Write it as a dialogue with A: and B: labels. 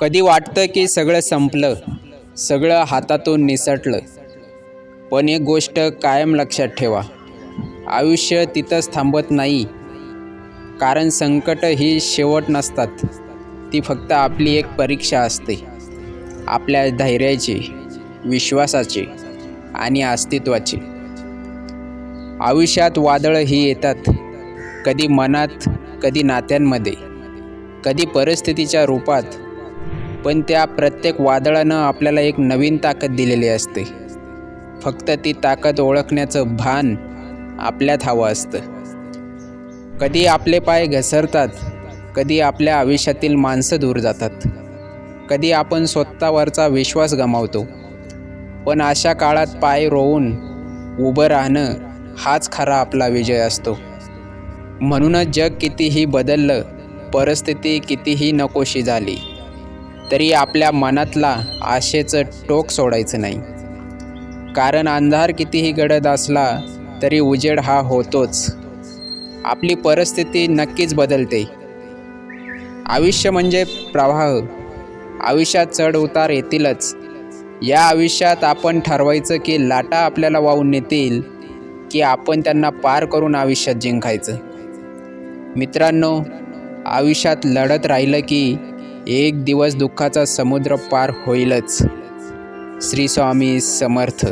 A: कधी वाटतं की सगळं संपलं सगळं हातातून निसटलं? पण एक गोष्ट कायम लक्षात ठेवा आयुष्य तिथंच थांबत नाही. कारण संकट ही शेवट नसतात ती फक्त आपली एक परीक्षा असते. आपल्या धैर्याची विश्वासाची आणि अस्तित्वाची. आयुष्यात वादळं ही येतात कधी मनात कधी नात्यांमध्ये कधी परिस्थितीच्या रूपात. पण त्या प्रत्येक वादळानं आपल्याला एक नवीन ताकद दिलेली असते. फक्त ती ताकद ओळखण्याचं भान आपल्यात हवं असतं. कधी आपले पाय घसरतात कधी आपल्या आयुष्यातील माणसं दूर जातात. कधी आपण स्वतःवरचा विश्वास गमावतो. पण अशा काळात पाय रोवून उभं राहणं हाच खरा आपला विजय असतो. म्हणूनच जग कितीही बदललं परिस्थिती कितीही नकोशी झाली तरी आपल्या मनातला आशेचं टोक सोडायचं नाही. कारण अंधार कितीही गडद असला तरी उजेड हा होतोच. आपली परिस्थिती नक्कीच बदलते. आयुष्य म्हणजे प्रवाह. आयुष्यात चढ उतार येतीलच. या आयुष्यात आपण ठरवायचं की लाटा आपल्याला वाहून नेतील की आपण त्यांना पार करून आयुष्यात जिंकायचं. मित्रांनो आयुष्यात लढत राहिलं की एक दिवस दुःखाचा समुद्र पार होईलच. श्री स्वामी समर्थ.